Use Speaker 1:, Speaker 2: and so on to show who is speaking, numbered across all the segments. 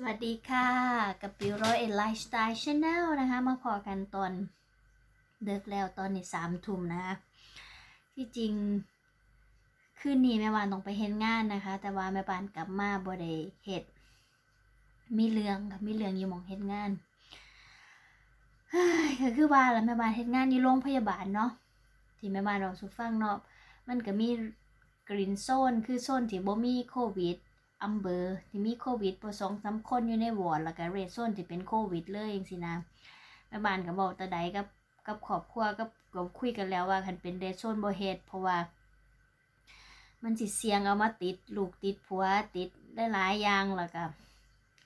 Speaker 1: สวัสดีค่ะ กับปิวร้อยเอ็นไลฟ์สไตล์ชาแนลนะคะ มาพอกันตอนเดิกแล้วตอนนี้สามทุ่มนะคะ ที่จริงคืนนี้แม่วานต้องไปเฮ็ดงานนะคะ แต่ว่าแม่บานกลับมาบ่ได้เฮ็ดมีเรื่องค่ะมีเรื่องอยู่มองเฮ็ดงานก็คือว่าแล้วแม่บานเฮ็ดงานอยู่โรงพยาบาลเนาะที่แม่บานเราสุฟังเนาะมันก็มีกรีนโซนคือโซนที่บ่มีโควิด อำเภอที่มีโควิดพอสองสาคนอยู่ในวอร์ดแล้วก็เรดโซนที่เป็นโควิดเลยจังซี่นะแม่บ้านก็บอกตาใดกับกับครอบครัวกับก็คุยกันแล้วว่าคันเป็นเรดโซนบ่เฮ็ดเพราะว่า มันสิเสี่ยงเอามาติดลูกติดผัวติดหลายๆอย่างแล้วก็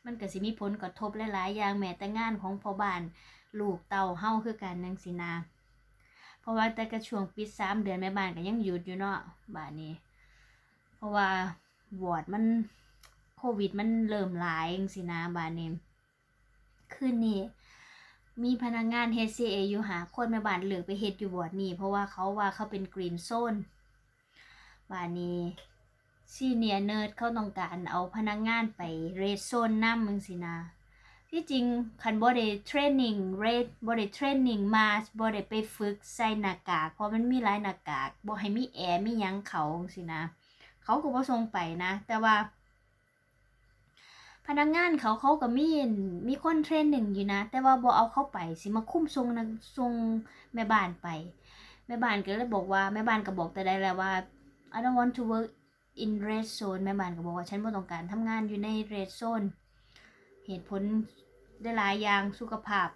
Speaker 1: มันก็สิมีผลกระทบหลายๆอย่างแม้แต่งานของพ่อบ้านลูกเต่าเฮาคือกันจังซี่นะเพราะว่าแต่ก็ช่วงปิดสามเดือนแม่บ้านก็ยังหยุดอยู่เนาะบ้านนี้ เพราะว่าวอดมัน โควิดมันเริ่มหลายจังสินะบานนี้คืนนี้มีพนักงาน HCA อยู่หาคนแม่บ้านเหลือไปเฮ็ดอยู่บอดนี้เพราะว่าเขาว่าเขาเป็นกรีนโซนบานนี้ซีเนียเนิร์ดเขาต้องการเอาพนักงานไปเรดโซนน้ำมึงสินะที่จริงคันบ่ได้เทรนนิ่งเรดบ่ได้เทรนนิ่งมาบ่ได้ไปฝึกใส่หน้ากาก เพราะมันมีหลายหน้ากากบ่ให้มีแอร์มียังเขาสินะ เขาก็บ่ส่งไปนะ แต่ว่า พนักงานเขาเขาก็มีมีคนเทรนหนึ่งอยู่นะ แต่ว่าบ่เอาเข้าไปสิมาคุ้มทรงนะทรงแม่บ้านไป แม่บ้านก็เลยบอกว่าแม่บ้านก็บอกแต่ได้แล้วว่า I don't want to work in red zone แม่บ้านก็บอกว่าฉันบ่ต้องการทำงานอยู่ใน red zone เหตุผลได้หลายอย่างสุขภาพ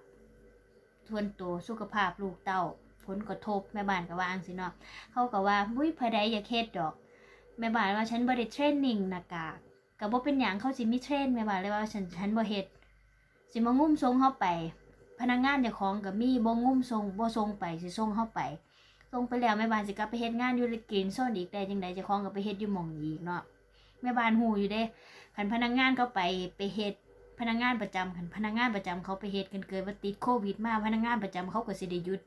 Speaker 1: ทวนตัวสุขภาพลูกเต้า ผลกระทบแม่บ้านก็ว่าจังสิเนาะเขาก็ว่ามุ้ยภายใดอย่าเคสดอก แม่บ้านว่าฉันบ่ได้เทรนนิ่งหน้ากาก ก็บ่เป็นหยังเขาสิมีเทรนแม่ว่าเลยว่าฉันฉันบ่เฮ็ดสิมางุ้มทรงเฮาไป พนักงานเจ้าของก็มีบ่งุ้มทรงบ่ทรงไปสิส่งเฮาไปส่งไปแล้วแม่บ้านสิกลับไปเฮ็ดงานอยู่กรีนโซนอีกได้จังไดเจ้าของก็ไปเฮ็ดอยู่หม่องอีกเนาะแม่บ้านฮู้อยู่เด้คันพนักงานเขาไปไปเฮ็ดพนักงานประจำคันพนักงานประจำเขาไปเฮ็ดกันเกิดว่าติดโควิดมาพนักงานประจำเขาก็สิได้หยุด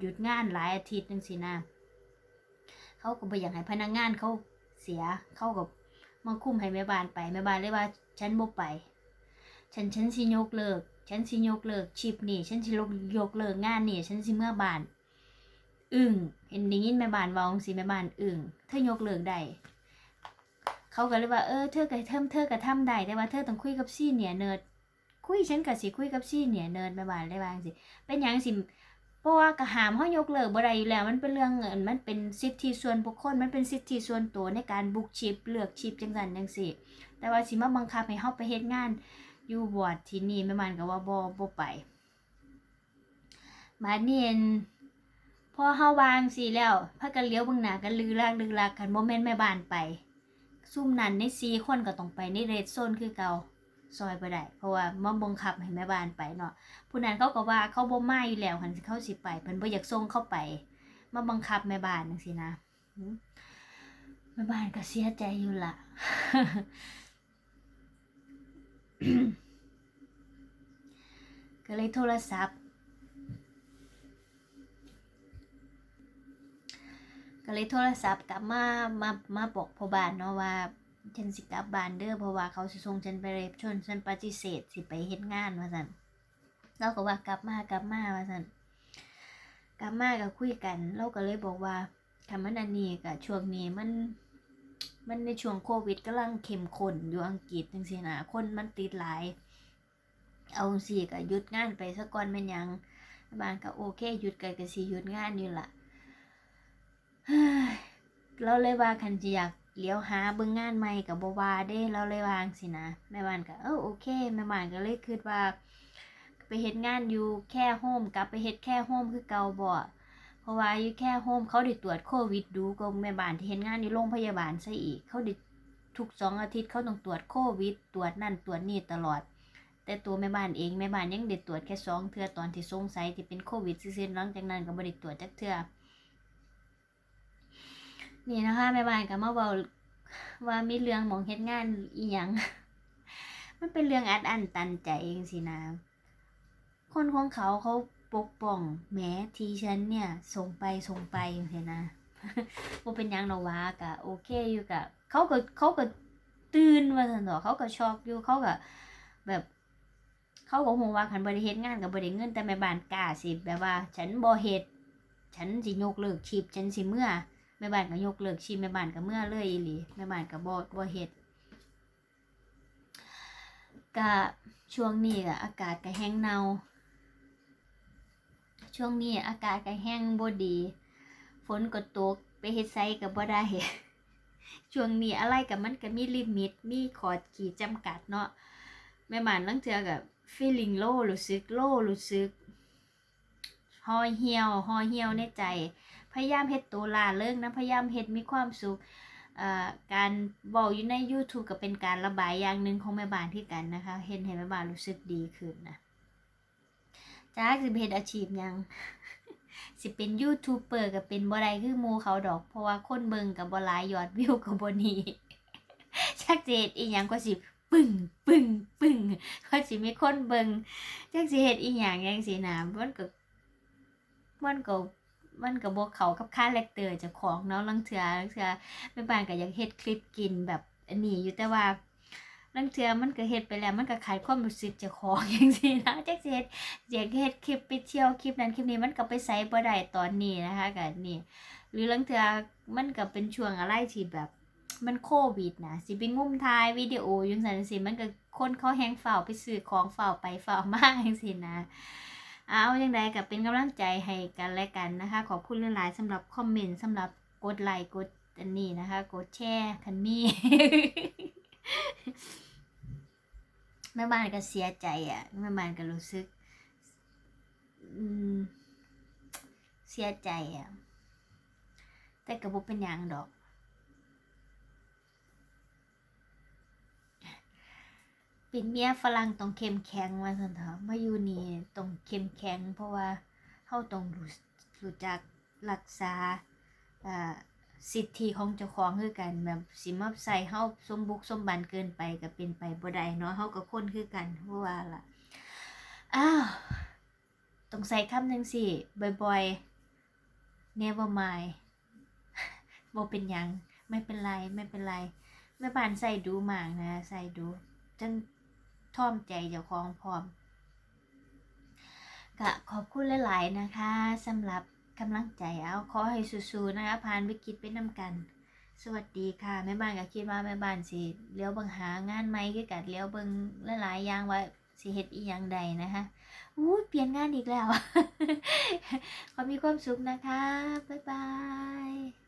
Speaker 1: หยุดงานหลายอาทิตย์จังซี่นะเขาก็บ่อยากให้พนักงานเขาเสียเขาก็ มาคุมให้แม่บ้านไปแม่บ้านเลยว่าฉันบ่ไป ฉันฉันสิยกเลิก ฉันสิยกเลิกชิปนี่ฉันสิยกยกเลิกงานนี่ฉันสิเมื่อบ้าน อึ้งเห็นได้ยินแม่บ้านวาจังซี่แม่บ้านอึ้งเธอยกเลิกได้เขาก็เลยว่าเออเธอก็เทิมเธอก็ทำได้แต่ว่าเธอต้องคุยกับซีเนียเนิร์ดคุยฉันก็สิคุยกับซีเนียเนิร์ดแม่บ้านเลยว่าจังซี่เป็นหยังสิ ราะว่าก็หามเฮายกเลิกบ่ได้อยู่แล้ว มันเป็นเรื่องเงินมันเป็นสิทธิส่วนบุคคล มันเป็นสิทธิส่วนตัวในการบุกชิปเลือกชิปจังซั่นจังซี่แต่ว่าสิมาบังคับให้เฮาไปเฮ็ดงานอยู่วอร์ดที่นี่แม่มันก็ว่าบ่บ่ไปบาดนี้เห็นพอเฮาวางสิแล้วพากันเลี้ยวบิ่งหน้ากันลือลากลือลากกันบ่แม่นแม่บ้านไปซุ่มนั้นใน4คนก็ต้องไปในเรดโซนคือเก่า ซอยบ่ได้เพราะว่ามาบังคับให้แม่บ้านไปเนาะผู้นั้นเขาก็ว่าเขาบ่มาอยู่แล้วคันเขาสิไปเพิ่นบ่อยากส่งเข้าไปมาบังคับแม่บ้านจังซี่นะแม่บ้านก็เสียใจอยู่ละก็เลยโทรศัพท์ ก็เลยโทรศัพท์กลับมามามาบอกพ่อบ้านเนาะว่า ฉันสิกลับบ้านเด้อเพราะว่าเขาสิส่งฉันไปเรบชนฉันปฏิเสธสิไปเฮ็ดงานว่าซั่นเราก็ว่ากลับมากลับมาว่าซั่นกลับมาก็คุยกัน เราก็เลยบอกว่าทำมันอันนี้กับช่วงนี้มันมันในช่วงโควิดกำลังเข้มข้นอยู่อังกฤษจังซี่นะคนมันติดหลาย เอาสิก็หยุดงานไปซะก่อนแม่นยังบานก็โอเคหยุดกันก็สิหยุดงานอยู่ล่ะเฮ้ยเราเลยว่าคันสิอยาก เลี้ยวหาเบิ่งงานใหม่ก็บ่ว่าเด้เราเลยวางสินะแม่บ้านก็เออโอเคแม่บ้านก็เลยคิดว่า ไปเฮ็ดงานอยู่แค่โฮมกลับไปเฮ็ดแค่โฮมคือเก่าบ่เพราะว่าอยู่แค่โฮมเขาได้ตรวจโควิดดูก็แม่บ้านที่เฮ็ดงานอยู่โรงพยาบาลซะอีก เขาได้ทุกสองอาทิตย์เขาต้องตรวจโควิด ตรวจนั่นตรวจนี่ตลอด แต่ตัวแม่บ้านเองแม่บ้านยังได้ตรวจแค่สองเทื่อตอนที่สงสัยที่เป็นโควิดซื่อๆหลังจากนั้นก็บ่ได้ตรวจจักเทื่อนี่นะคะแม่บ้านก็มาเว้า ว่ามีเรื่องมองเฮ็ดงานอีหยังมันเป็นเรื่องอัดอั้นตันใจเองสินะ คนของเขาเขาปกป้องแม้ทีฉันเนี่ยส่งไปส่งไปเห็นนะว่าเป็นยังหรอกวะกะโอเคอยู่กะเขาก็เขาก็ตื่นว่าซั่นอเขาก็ช็อกอยู่เขาก็แบบเขาก็ฮู้ว่าคันบ่ได้เฮ็ดงานก็บ่ได้เงินแต่แม่บ้านกล้าสิแบบว่า ฉันบ่เฮ็ดฉันสิยกเลิกชีพฉันสิเมื่อ แม่บ้านก็ยกเลิกชีพแม่บ้านก็เมื่อเลยอีหลีแม่บ้านก็บ่บ่เฮ็ดก็ช่วงนี้ก็อากาศก็แห้งเนาช่วงนี้อากาศก็แห้งบ่ดี ฝนก็ตกไปเฮ็ดไสก็บ่ได้ช่วงนี้อะไรกับมันก็มีลิมิต มีขอบขีดจำกัดเนาะแม่บ้านลังเทือก็ feeling low รู้สึก low รู้สึกห่อเหี่ยวห่อเหี่ยวในใจ พยายามเฮ็ดตัวลาเริงนะพยายามเฮ็ดมีความสุขเอ่อการเว้าอยู่ใน YouTube ก็เป็นการระบายอย่างหนึ่งของแม่บ้านที่กันนะคะเฮ็ดให้แม่บ้านรู้สึกดีขึ้นนะจากสิไปเฮ็ดอาชีพยัง สิเป็นยูทูบเบอร์ก็เป็นบ่ได้คือหมู่เขาดอก เพราะว่าคนเบิ่งก็บ่หลายยอดวิวก็บ่หนีชักเฮ็ดอีหยังก็สิปึ้งปึ้งปึ้งก็สิมีคนเบิ่งจักสิเฮ็ดอีหยังจังซี่นะมันก็มันก็ มันก็บ่เขากับค่าแรคเตอร์จ้าของเนาะลางเทื่อลางเทื่อแม่บ้านก็อยากเฮ็ดคลิปกินแบบอันนี้อยู่แต่ว่าลางเทื่อมันก็เฮ็ดไปแล้วมันก็ขาดความรู้สึกจ้าของจังซี่นะจักเฮ็ดอยากเฮ็ดคลิปไปเที่ยวคลิปนั้นคลิปนี้มันก็ไปใส่บ่ได้ตอนนี้นะคะก็นี่หรือลางเทื่อมันก็เป็นช่วงอะไรที่แบบมันโควิดนะสิไปงุ่มถ่ายวิดีโออยังซั่นจังซี่มันก็คนเขาแฮงเฝ้าวไปซื้อของเฝ้าวไปเฝ้าวมาจังซี่นะ เอาจังใดก็เป็นกำลังใจให้กันและกันนะคะ ขอบคุณหลายๆสำหรับคอมเมนต์สำหรับกดไลค์กดอันนี้นะคะ กดแชร์คันมี่แม่บ้านก็เสียใจอะแม่บ้านก็รู้สึกเสียใจอะแต่ก็บ่เป็นหยังดอก เป็นเมียฝรั่งต้องเข้มแข็งว่าซั่นเถอะมาอยู่นี่ต้องเข้มแข็ง เพราะว่าเฮาต้องรู้รู้จักรักษาอ่าสิทธิของเจ้าของคือกันแบบสิมาใส่เฮาสมบุกสมบันเกินไปก็เป็นไปบ่ได้เนาะเฮาก็คนคือกันเพราะว่าล่ะอ้าวต้องใส่คำหนึ่งสิบ่อยๆ never mind บ่เป็นหยัง ไม่เป็นไร ไม่เป็นไร แม่บ้านใส่ดูหมากนะ ใส่ดูจน ท่อมใจเจ้าของพร้อมก็ขอบคุณหลาย ๆ นะคะสำหรับกำลังใจเอาขอให้สู้ๆนะคะผ่านวิกฤตไปนำกัน สวัสดีค่ะแม่บ้านก็คิดว่าแม่บ้านสิเลี้ยวเบิ่งหางานไหมคือกันเลี้ยวเบิ่งหลายๆอย่างว่าสิเฮ็ดอีหยังใดนะคะอู้เปลี่ยนงานอีกแล้ว ขอมีความสุขนะคะ บ๊ายบาย